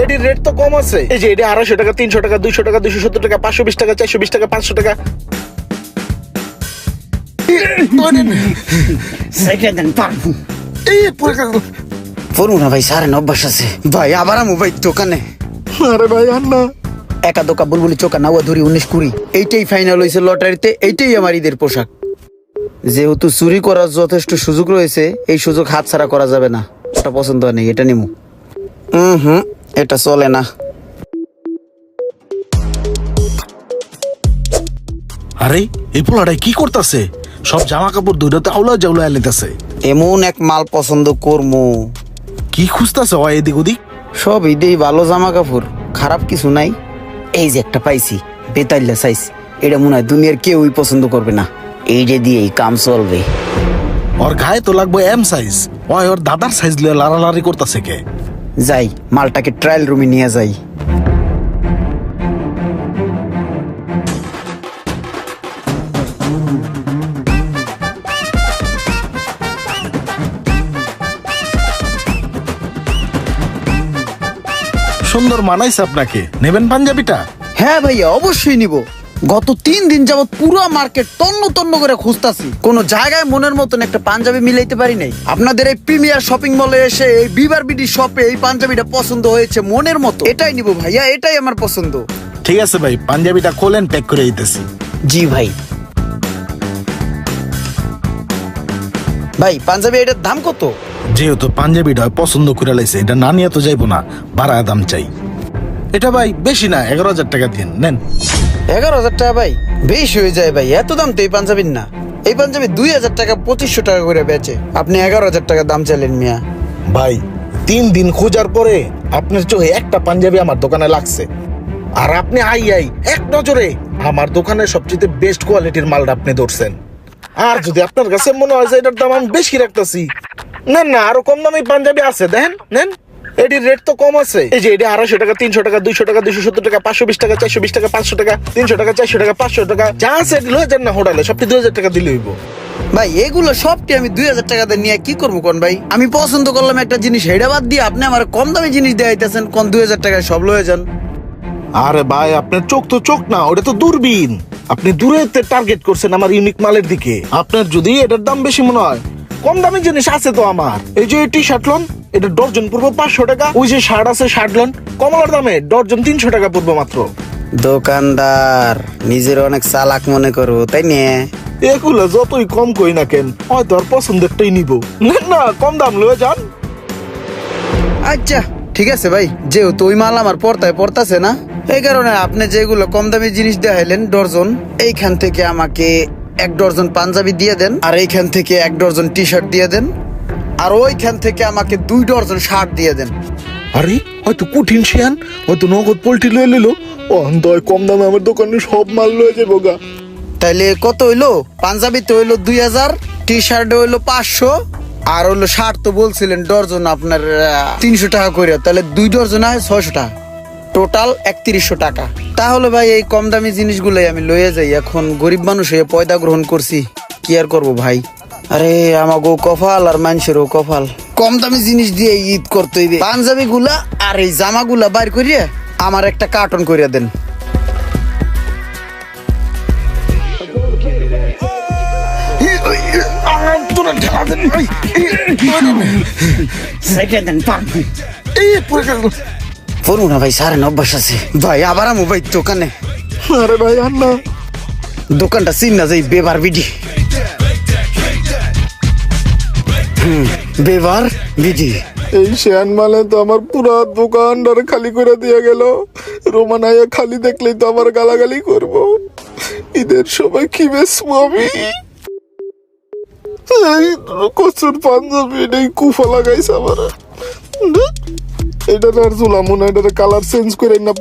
এটির রেট তো কম আছে। এই যে এটা আড়াইশো টাকা তিনশো টাকা দুইশো টাকা দুইশো সত্তর টাকা পাঁচশো বিশ টাকা চারশো বিশ টাকা পাঁচশো টাকা। না ভাই সারেন অভ্যাস আছে। ভাই আবার আমু ভাই দোকানে। আরে ভাই আর না একা দোকা বুলবুলি চোকা নাওয়া ধরি উনিশ কুড়ি। এইটাই ফাইনাল হয়েছে লটারিতে এইটাই আমার ঈদের পোশাক। যেহেতু চুরি করার যথেষ্ট সুযোগ রয়েছে এই সুযোগ হাতছাড়া করা যাবে না। ওটা পছন্দ হয় নাই এটা নিমু। হুম হুম। এটা চলে না। আরে এই পোলাটাই কি করতেছে? সব জামা কাপড় দুইটাতে আউলা জাউলা এলিতেছে এমন এক মাল পছন্দ করমু। কি খুঁজতেছে ও এদিক ওদিক? সব ঈদেই ভালো জামা কাপড় খারাপ কিছু নাই। এই যে একটা পাইছি বেতাইল্লা সাইজ এটা মনে হয় দুনিয়ার কেউই পছন্দ করবে না। এই যে দিয়েই কাম চলবে। ওর গায়ে তো লাগবে এম সাইজ ওই ওর দাদার সাইজ লিয়ে লাড়ালাড়ি করতেছে কে? যাই মালটাকে ট্রায়াল রুমে নিয়ে যাই। সুন্দর মানাইছে আপনাকে। নেবেন পাঞ্জাবিটা? হ্যাঁ ভাইয়া অবশ্যই নিব। গত তিন দিন যাবত পুরো মার্কেট তন্ন তন্ন করে খুঁজতাছি। কোন জায়গায় মনের মতন একটা পাঞ্জাবি মিলাইতে পারি নাই। আপনাদের এই প্রিমিয়ার শপিং মলে এসে এই বিবার বিডি শপে এই পাঞ্জাবিটা পছন্দ হয়েছে মনের মতো। এটাই নিব ভাইয়া এটাই আমার পছন্দ। ঠিক আছে ভাই পাঞ্জাবিটা খোলেন প্যাক করে দিতেছি। জি ভাই। ভাই পাঞ্জাবি এটার দাম কত? যেহেতু পাঞ্জাবিটা পছন্দ করে লাইছে এটা না নিয়ে তো যাইবো না বাড়ায় দাম চাই। এটা ভাই বেশি না এগারো হাজার টাকা দিন নেন। এগারো হাজার টাকা ভাই। বেশি হয়ে যায় ভাই, এত দাম তো এই পাঞ্জাবির না। এই পাঞ্জাবি দুই হাজার টাকা, পঁচিশশো টাকা করে বেচে। আপনি এগারো হাজার টাকা দাম চাইলেন মিয়া। ভাই, তিন দিন খোঁজার পরে আপনার চোখে একটা পাঞ্জাবি আমার দোকানে লাগছে। আর আপনি আই আই, এক নজরে আমার দোকানে সবচেয়ে বেস্ট কোয়ালিটির মালটা আপনি ধরছেন। আর যদি আপনার কাছে মনে হয় যে এটার দাম আমি বেশি রাখতেছি, না না, আরও কম দামি পাঞ্জাবি আছে, দেখেন, নেন। এটির রেট তো কম আছে। এই যে এটা আড়াইশো টাকা তিনশো টাকা দুইশো টাকা দুইশো সত্তর টাকা পাঁচশো বিশ টাকা চারশো বিশ টাকা পাঁচশো টাকা তিনশো টাকা চারশো টাকা পাঁচশো টাকা যা আছে এটি লয়ে যান না হোটেলে সবটি দুই হাজার টাকা দিলে হইব। ভাই এগুলো সবটি আমি দুই হাজার টাকা দিয়ে নিয়ে কি করব কোন ভাই? আমি পছন্দ করলাম একটা জিনিস হেডা বাদ দিয়ে আপনি আমার কম দামি জিনিস দেখাইতেছেন কোন দুই হাজার টাকায় সব লয়ে যান। আরে ভাই আপনার চোখ তো চোখ না ওটা তো দূরবীন। আপনি দূরে টার্গেট করছেন আমার ইউনিক মালের দিকে। আপনার যদি এটার দাম বেশি মনে হয় কম দামি জিনিস আছে তো আমার। এই যে টি শার্ট লোন এটা ডর্জন পূর্ব পাঁচশো টাকা। ওই যে শার্ট আছে শার্ট লন। কমলার দামে ডর্জন তিনশো টাকা পূর্ব মাত্র। দোকানদার নিজের অনেক চালাক মনে করো তাই নিয়ে এগুলো যতই কম কই না কেন হয়তো আর পছন্দেরটাই নিব। না না কম দাম লয়ে যান। আচ্ছা ঠিক আছে ভাই। যেহেতু ওই মাল আমার পড়তায় পড়তাছে না এই কারণে আপনি যেগুলো কম দামি জিনিস দেখাইলেন ডর্জন এইখান থেকে আমাকে এক ডর্জন পাঞ্জাবি দিয়ে দেন আর এইখান থেকে এক ডর্জন টি শার্ট দিয়ে দেন। আর ওইখান থেকে আমাকে দুই ডর্জন শার্ট দিয়ে দেন। আরে হয়তো কঠিন শিয়ান হয়তো নগদ পোল্ট্রি লয়ে নিল দয় কম দামে আমার দোকানে সব মাল লয়ে যাব গা। তাইলে কত হইল? পাঞ্জাবিতে হইল দুই হাজার টি শার্টে হইল পাঁচশো আর হইল শার্ট তো বলছিলেন ডর্জন আপনার তিনশো টাকা করে তাহলে দুই ডর্জন হয় ছয়শো টাকা। টোটাল একত্রিশশো টাকা। তাহলে ভাই এই কম দামি জিনিসগুলোই আমি লয়ে যাই। এখন গরিব মানুষ হয়ে পয়দা গ্রহণ করছি। কি আর করব ভাই? আরে আমাগো কপাল আর মানুষেরও কপাল। কম দামি জিনিস দিয়ে ঈদ করতে হইবে। পাঞ্জাবি গুলা আর এই জামা গুলা বাইর করিয়া আমার একটা কার্টন করিয়া দেন। পড়ব না ভাই সারেন অভ্যাস আছে। ভাই আবার আমু ভাই দোকানে। আরে ভাই দোকানটা চিন না যাই বেবার বিডি। বেবার বিডি এই শেয়ান মালে তো আমার পুরা দোকানদার খালি করে দিয়ে গেল। রোমানাইয়া খালি দেখলেই তো আমার গালাগালি করব। ঈদের সময় কি বেসবো আমি? কচুর পাঞ্জাবি এটাই কুফা লাগাইছে আমার। এটা আর জুলামো না এটা কালার চেঞ্জ করে না।